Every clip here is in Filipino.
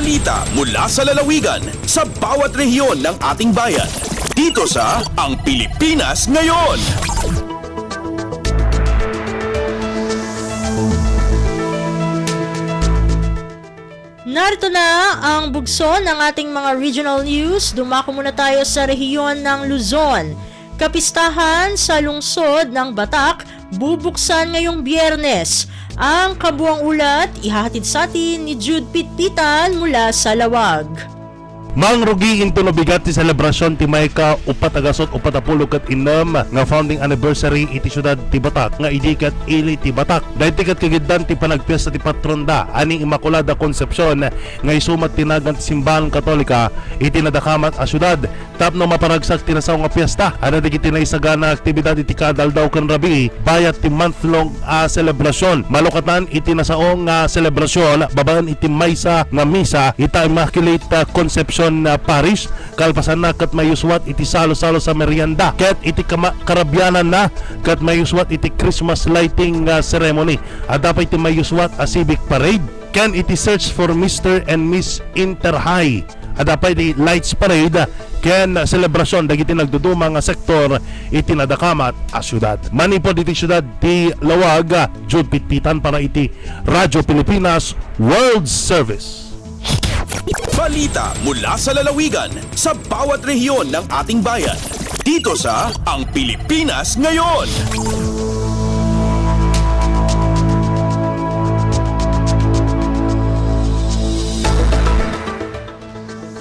Balita mula sa lalawigan sa bawat rehiyon ng ating bayan. Dito sa Ang Pilipinas Ngayon. Narito na ang bugso ng ating mga regional news. Dumako muna tayo sa rehiyon ng Luzon. Kapistahan sa lungsod ng Batak, bubuksan ngayong biyernes. Ang kabuang ulat, ihahatid sa atin ni Jude Pitpitan mula sa Lawag. Mang rugi into no bigat ti selebrasyon ti Mayka upat agasot upat apulo inam nga founding anniversary iti syudad ti Batak nga idi kat ili ti Batak. Dahil ti kat kagiddan ti panagpiyesta ti patronda aning Immaculada Concepcion nga isumat tinagan ti simbahan katolika iti nadakamat a syudad. Tapno maparagsak ti nasaw nga piyesta. Ana di kiti naisagana aktibidad iti kadal daw kan rabi bayat ti month long a selebrasyon. Malukatan iti nasaong nga selebrasyon babaan iti maysa nga misa ita Immaculate uh, Concepcion na Parish kalpasan na kat mayuswat iti salo-salo sa merienda. Ket iti karabyanan na kat mayuswat iti Christmas lighting uh, ceremony. At dapat iti mayuswat a civic parade. Ken iti search for Mr. and Miss Interhigh. At dapat iti lights parade ken selebrasyon dagiti nagduduma nga sektor iti nadakamat a syudad. Manipod iti syudad ti Lawag Jude Pitpitan para iti Radyo Pilipinas World Service Balita mula sa lalawigan sa bawat rehiyon ng ating bayan. Dito sa Ang Pilipinas Ngayon.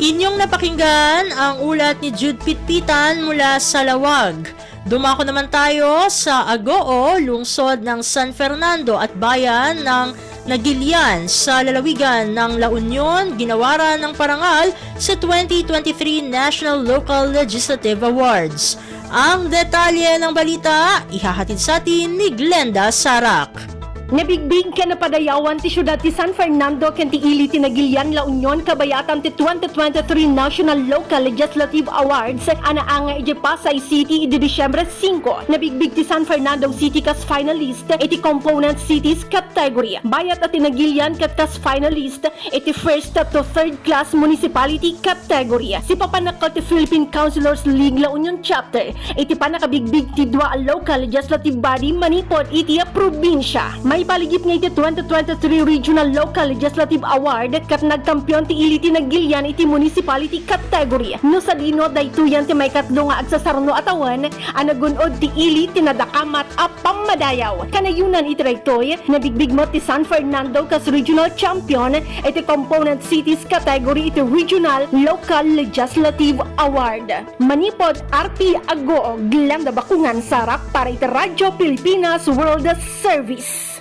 Inyong napakinggan ang ulat ni Jude Pitpitan mula sa Lawag. Dumako naman tayo sa Agoo, lungsod ng San Fernando at bayan ng Nagilian sa lalawigan ng La Union, ginawaran ng parangal sa 2023 National Local Legislative Awards. Ang detalye ng balita, ihahatid sa atin ni Glenda Sarak. Nabigbig ka na padayawan ti syudad ti San Fernando ken ti ili ti Nagilian La Union kabayatan ti 2023 National Local Legislative Awards ana anga iti Pasay City iti Disyembre 5. Nabigbig ti San Fernando City kas finalist iti component cities category. Bayat at Nagilian kat kas finalist iti first to third class municipality category. Si papanakal ti Philippine Councilors League La Union chapter iti panakabigbig ti dua local legislative body manipod iti probinsya. May paligip nga iti 2023 Regional Local Legislative Award kat nagkampiyon ti ili ti Nagilian iti municipality category. No sa dino daytoyan ti may katlo nga agsasarno atawan a nagunod ti ili ti nadakamat a pamadayaw. Kanayunan iti raytoy nabigbig mo ti San Fernando kas regional champion iti component cities category iti Regional Local Legislative Award. Manipod RP Agoo Glenda Bakungan Sarak para iti Radyo Pilipinas World Service.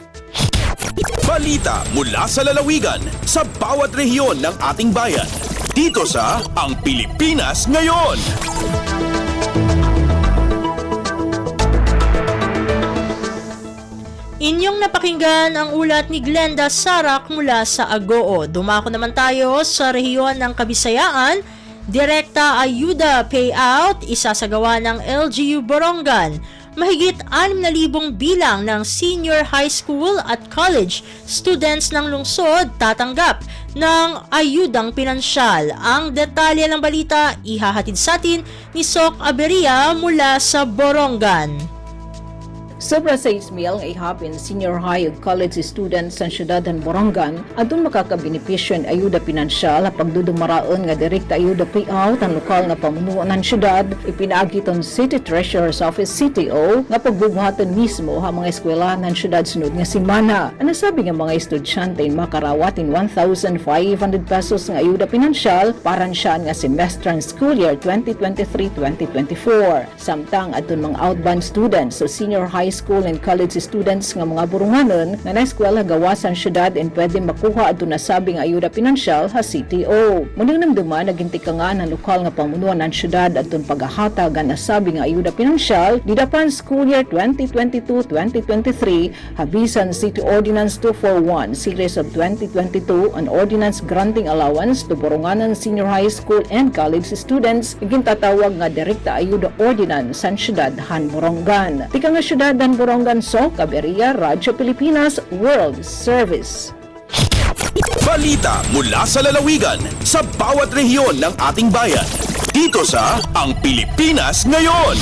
Balita mula sa lalawigan sa bawat rehiyon ng ating bayan. Dito sa Ang Pilipinas Ngayon. Inyong napakinggan ang ulat ni Glenda Sarak mula sa Agoo. Dumako naman tayo sa rehiyon ng Kabisayaan. Direkta Ayuda Payout, isasagawa ng LGU Borongan. Mahigit 6,000 bilang ng senior high school at college students ng lungsod tatanggap ng ayudang pinansyal. Ang detalye ng balita ihahatid sa atin ni Sok Aberia mula sa Borongan. Sobra sa ismail nga ihapin senior high ug college students sa syudad ng Borongan adun makakabenepisyo ng ayuda pinansyal a pagdudumaraon nga direkta ayuda payout ang lokal nga pamunuan ng syudad ipinaagi ton City Treasurer's Office CTO nga pagbubuhaton mismo ha mga eskwelahan ng syudad sunod nga simana. Ang nasabi nga mga estudyante makarawatin 1,500 pesos nga ayuda pinansyal paran siya nga semester ng school year 2023-2024. Samtang adun mga outbound students sa senior high school and college students nga mga burunganon nga na eskwela gawasan syudad and pwede makuha adto nasabing ayuda pinansyal ha CTO. Muning namduman nagintikangan ang lokal nga pamunuan ng syudad adtong paghahatag ang nasabi nga ayuda pinansyal didapan school year 2022-2023 habisan City Ordinance 241 Series of 2022 an ordinance granting allowance to burunganan senior high school and college students gintatawag nga direkta ayuda ordinance sa syudad Han Borongan. Tika nga syudad Han Borongan so Caberia Radyo Pilipinas World Service. Balita mula sa lalawigan sa bawat rehiyon ng ating bayan. Dito sa Ang Pilipinas Ngayon.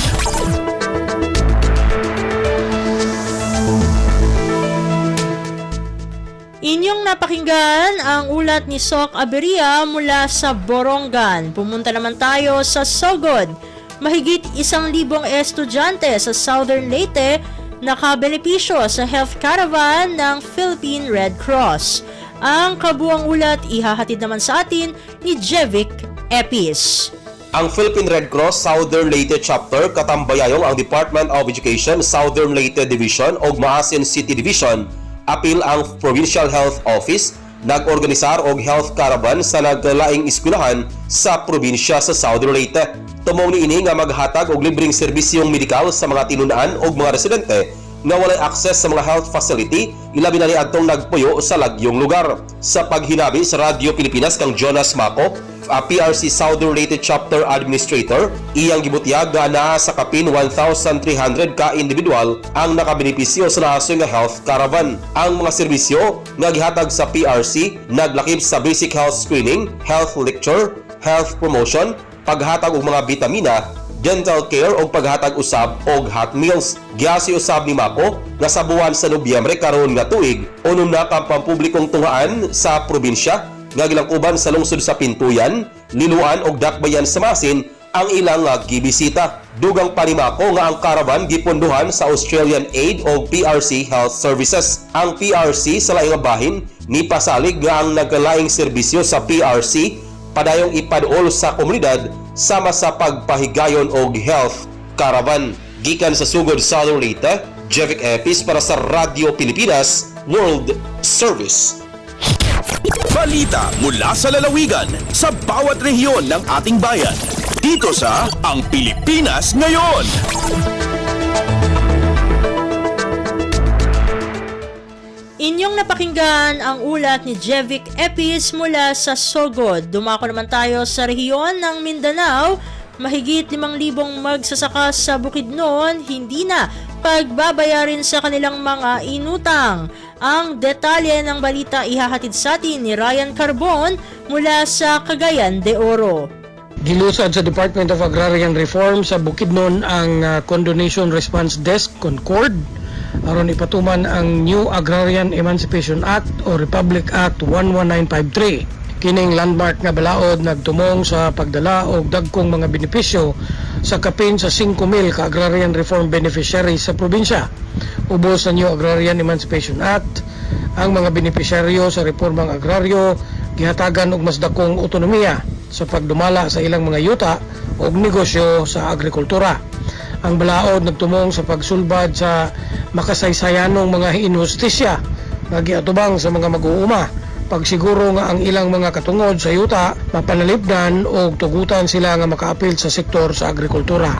Inyong napakinggan ang ulat ni Sok Aberia mula sa Borongan. Pumunta naman tayo sa Sogod. Mahigit isang libong estudyante sa Southern Leyte nakabenepisyo sa health caravan ng Philippine Red Cross. Ang kabuang ulat ihahatid naman sa atin ni Jevic Epis. Ang Philippine Red Cross Southern Leyte Chapter katambayayong ang Department of Education Southern Leyte Division o Maasin City Division apil ang Provincial Health Office nag-organisar og health caravan sa naglaing eskwelahan sa probinsya sa Southern Leyte. Tumong ni ini nga maghatag og libreng serbisyong medikal sa mga tinunaan og mga residente nga walay access sa mga health facility ilabi na ni adtong nagpuyo sa lagyong lugar. Sa paghinabi sa Radio Pilipinas kang Jonas Mako, a PRC Southern Leyte Chapter Administrator, iyang gibutyag nga naa sa kapin 1,300 ka individual ang nakabenepisyo sa nasoy nga health caravan. Ang mga serbisyo nga gihatag sa PRC naglakip sa basic health screening, health lecture, health promotion, paghatag og mga bitamina, dental care o paghatag usab og hot meals. Giyasi usab ni Mako nga sa buwan sa Nobyembre karon nga tuig unom na kang pampublikong tungaan sa probinsya nga gilangkuban sa lungsod sa Pintuyan, Linuan ug Dakbayan sa Masin ang ilang nga gibisita. Dugang pa ni Mako nga ang caravan gipondohan sa Australian Aid o PRC Health Services. Ang PRC sa laing bahin ni pasalig nga ang nagkalaing serbisyo sa PRC padayong ipadol sa komunidad sama sa pagpahigayon og health caravan. Gikan sa Sugod Southern Leyte, Jevic Epis para sa Radio Pilipinas World Service. Balita mula sa lalawigan sa bawat rehiyon ng ating bayan. Dito sa Ang Pilipinas Ngayon. Inyong napakinggan ang ulat ni Jevic Epis mula sa Sogod. Dumako naman tayo sa rehiyon ng Mindanao. Mahigit 5,000 magsasaka sa Bukidnon, hindi na pagbabayarin sa kanilang mga inutang. Ang detalye ng balita ihahatid sa atin ni Ryan Carbon mula sa Cagayan de Oro. Gilusad sa Department of Agrarian Reform sa Bukidnon ang uh, Condonation Response Desk Concord aron ipatuman ang New Agrarian Emancipation Act o Republic Act 11953. Kining landmark nga balaod nagtumong sa pagdala og dagkong mga benepisyo sa kapin sa 5,000 ka agrarian reform beneficiaries sa probinsya. Ubos sa New Agrarian Emancipation Act, ang mga benepisyaryo sa reformang agraryo gihatagan og mas dakong otonomiya sa pagdumala sa ilang mga yuta o negosyo sa agrikultura. Ang balaod nagtumong sa pagsulbad sa makasaysayanong mga injustisya nga giatubang sa mga mag-uuma pagsiguro nga ang ilang mga katungod sa yuta mapanalipdan o tugutan sila nga makaapil sa sektor sa agrikultura.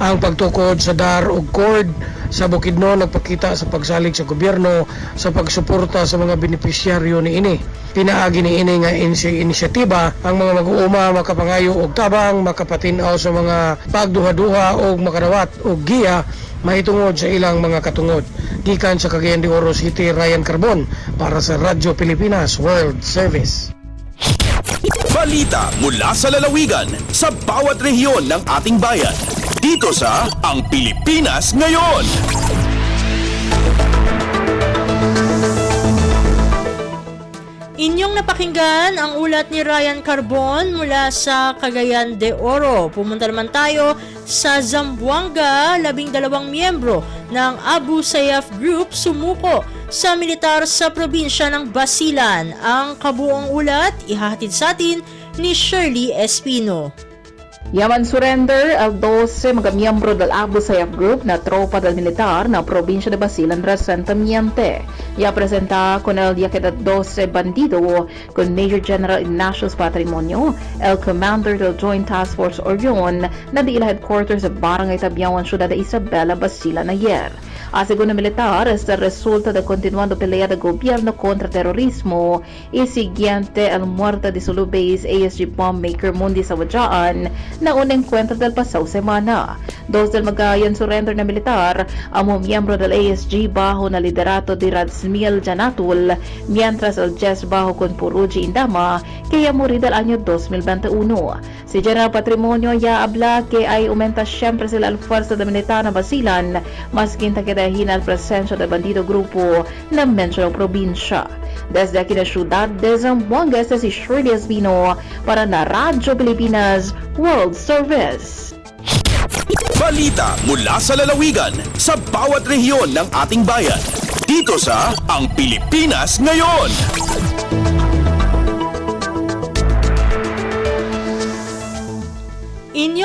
Ang pagtukod sa DAR ug CORD sa Bukidnon nagpakita sa pagsalig sa gobyerno sa pagsuporta sa mga benepisyaryo ni ini. Pinaagi ni ini nga inisyatiba ang mga mag-uuma makapangayo og tabang makapatinaw sa mga pagduha-duha og makadawat og giya mahitungod sa ilang mga katungod. Gikan sa Cagayan de Oro City, Ryan Carbon para sa Radyo Pilipinas World Service. Balita mula sa lalawigan sa bawat rehiyon ng ating bayan. Dito sa Ang Pilipinas Ngayon. Inyong napakinggan ang ulat ni Ryan Carbon mula sa Cagayan de Oro. Pumunta naman tayo sa Zamboanga, labing dalawang miyembro ng Abu Sayyaf Group sumuko sa militar sa probinsya ng Basilan. Ang kabuong ulat ihahatid sa atin ni Shirley Espino. Yaman surrender al 12 mga miyembro del Abu Sayyaf Group na tropa del militar na probinsya de Basilan recentemente. Ya presenta con el yaquet 12 bandido con Major General Ignatius Patrimonio, el commander del Joint Task Force Orion na di headquarters sa Barangay Tabiawan, Ciudad de Isabela, Basilan ayer. A segunda militar, este resulta de continuando pelea de gobierno contra terrorismo y siguiente al muerte de solo base ASG bombmaker Mundi Sawadjaan na un encuentro del pasado semana. Dos del Magayan surrender na militar, ang mga miyembro del ASG bajo na liderato de Radsmil Janatul, mientras el JES bajo con Puruji Indama, kaya muri del año 2021. Si General Patrimonio ya habla que ay aumenta siempre sila al fuerza de militar na basilan, mas quinta kadahin al presensya de bandido grupo na mencionang probinsya. Desde aquí na syudad de Zamboanga, este si Shirley Espino para na Radyo Pilipinas World Service. Balita mula sa lalawigan sa bawat rehiyon ng ating bayan. Dito sa Ang Pilipinas Ngayon.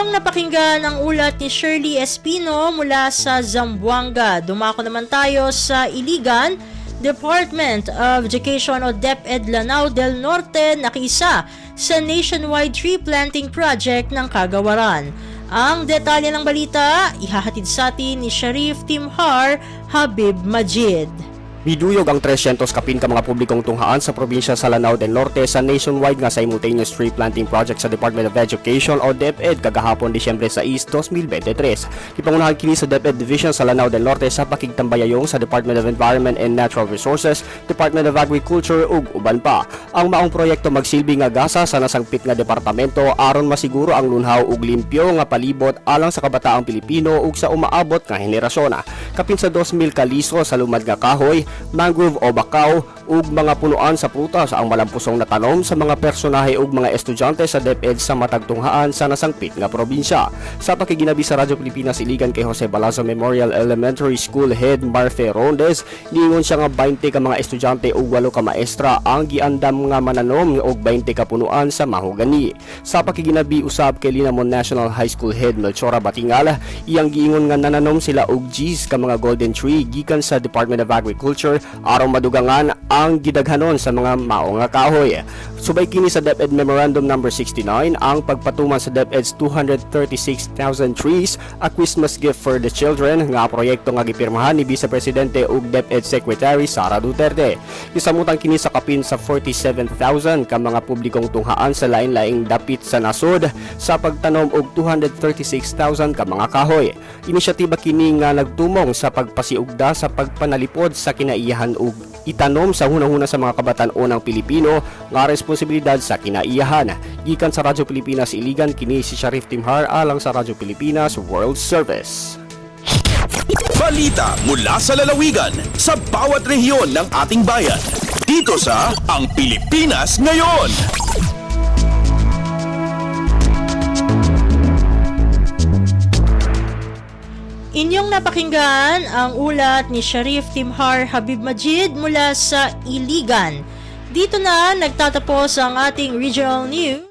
Inyong napakinggan ang ulat ni Shirley Espino mula sa Zamboanga. Dumako naman tayo sa Iligan, Department of Education o DepEd Lanao del Norte nakiisa sa nationwide tree planting project ng kagawaran. Ang detalye ng balita, ihahatid sa atin ni Sharif Timhar Habib Majid. Miduyog ang 300 kapin ka mga publikong tunghaan sa probinsya sa Lanao del Norte sa nationwide nga simultaneous tree planting project sa Department of Education o DepEd kagahapon Disyembre 6, 2023. Kipangunahan kini sa DepEd Division sa Lanao del Norte sa pakigtambayayong sa Department of Environment and Natural Resources, Department of Agriculture ug uban pa. Ang maong proyekto magsilbi nga gasa sa nasangpit nga departamento aron masiguro ang lunhaw ug limpyo nga palibot alang sa kabataang Pilipino ug sa umaabot nga henerasyon. Kapin sa 2,000 kaliso sa lumad nga kahoy, mangrove o bakaw ug mga punuan sa prutas ang malampusong natanom sa mga personahe ug mga estudyante sa DepEd sa matagtunghaan sa nasangpit nga probinsya. Sa pakiginabi sa Radyo Pilipinas iligan kay Jose Balazo Memorial Elementary School Head Marfe Rondes, niingon siya nga 20 ka mga estudyante ug 8 ka maestra ang giandam nga mananom og 20 ka punuan sa mahogani. Sa pakiginabi usab kay Linamon National High School Head Melchora Batingal, iyang giingon nga nananom sila og G's ka mga golden tree gikan sa Department of Agriculture aron madugangan ang gidaghanon sa mga mao nga kahoy. Subay kini sa DepEd Memorandum number 69 ang pagpatuman sa DepEd's 236,000 trees a Christmas gift for the children nga proyekto nga gipirmahan ni Vice Presidente ug DepEd Secretary Sara Duterte. Isamutan kini sa kapin sa 47,000 ka mga publikong tunghaan sa lain-laing dapit sa nasod sa pagtanom og 236,000 ka mga kahoy. Inisyatiba kini nga nagtumong sa pagpasiugda sa pagpanalipod sa kinaiyahan ug itanom sa hunahuna sa mga kabatan-onang Pilipino nga responsibilidad sa kinaiyahan. Gikan sa Radyo Pilipinas Iligan kini si Sharif Timhar alang sa Radyo Pilipinas World Service. Balita mula sa lalawigan sa bawat rehiyon ng ating bayan. Dito sa Ang Pilipinas Ngayon. Napakinggan ang ulat ni Sharif Timhar Habib Majid mula sa Iligan. Dito na nagtatapos ang ating regional news.